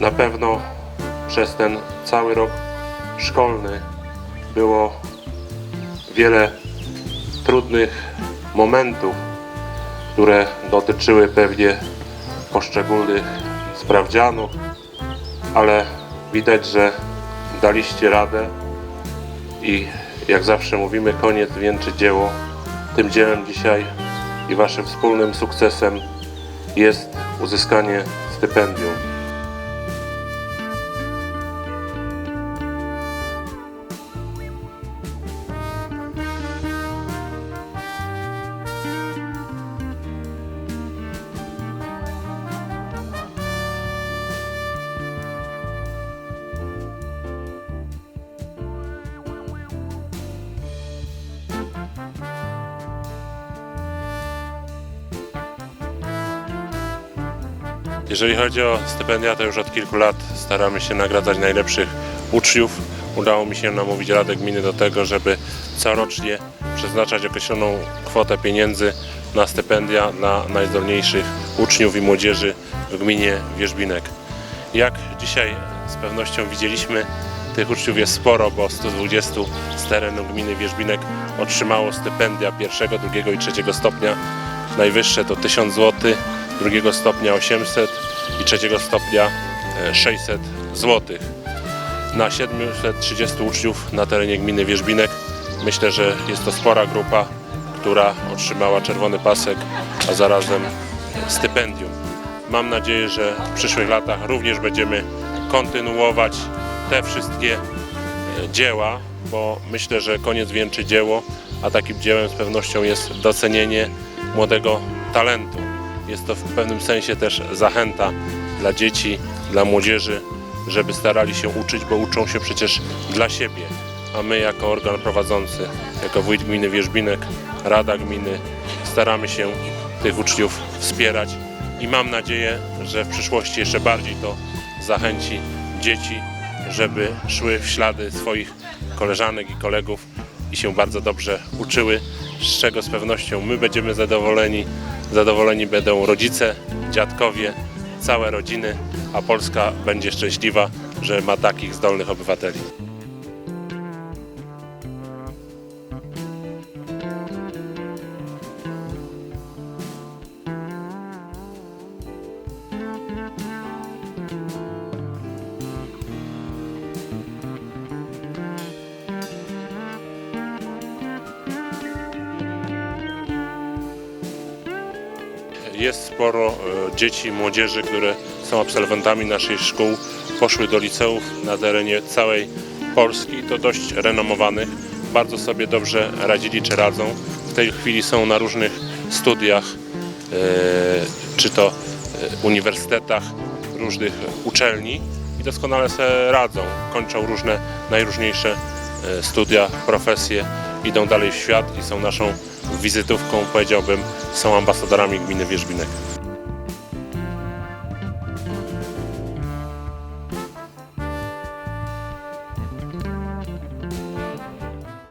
Na pewno przez ten cały rok szkolny było wiele trudnych momentów, które dotyczyły pewnie poszczególnych sprawdzianów, ale widać, że daliście radę i jak zawsze mówimy, koniec wieńczy dzieło. Tym dziełem dzisiaj i waszym wspólnym sukcesem jest uzyskanie stypendium. Jeżeli chodzi o stypendia, to już od kilku lat staramy się nagradzać najlepszych uczniów. Udało mi się namówić Radę Gminy do tego, żeby corocznie przeznaczać określoną kwotę pieniędzy na stypendia dla najzdolniejszych uczniów i młodzieży w gminie Wierzbinek. Jak dzisiaj z pewnością widzieliśmy, tych uczniów jest sporo, bo 120 z terenu gminy Wierzbinek otrzymało stypendia pierwszego, drugiego i trzeciego stopnia. Najwyższe to 1000 zł, drugiego stopnia 800 i trzeciego stopnia e, 600 zł. Na 730 uczniów na terenie gminy Wierzbinek myślę, że jest to spora grupa, która otrzymała czerwony pasek, a zarazem stypendium. Mam nadzieję, że w przyszłych latach również będziemy kontynuować te wszystkie e, dzieła, bo myślę, że koniec wieńczy dzieło, a takim dziełem z pewnością jest docenienie młodego talentu. Jest to w pewnym sensie też zachęta dla dzieci, dla młodzieży, żeby starali się uczyć, bo uczą się przecież dla siebie. A my jako organ prowadzący, jako wójt gminy Wierzbinek, Rada Gminy staramy się tych uczniów wspierać i mam nadzieję, że w przyszłości jeszcze bardziej to zachęci dzieci, żeby szły w ślady swoich koleżanek i kolegów i się bardzo dobrze uczyły, z czego z pewnością my będziemy zadowoleni, zadowoleni będą rodzice, dziadkowie, całe rodziny, a Polska będzie szczęśliwa, że ma takich zdolnych obywateli. Jest sporo e, dzieci i młodzieży, które są absolwentami naszych szkół, poszły do liceów na terenie całej Polski, to dość renomowanych. Bardzo sobie dobrze radzili czy radzą. W tej chwili są na różnych studiach, e, czy to e, uniwersytetach, różnych uczelni i doskonale sobie radzą. Kończą różne najróżniejsze studia, profesje, idą dalej w świat i są naszą wizytówką, powiedziałbym, są ambasadorami gminy Wierzbinek.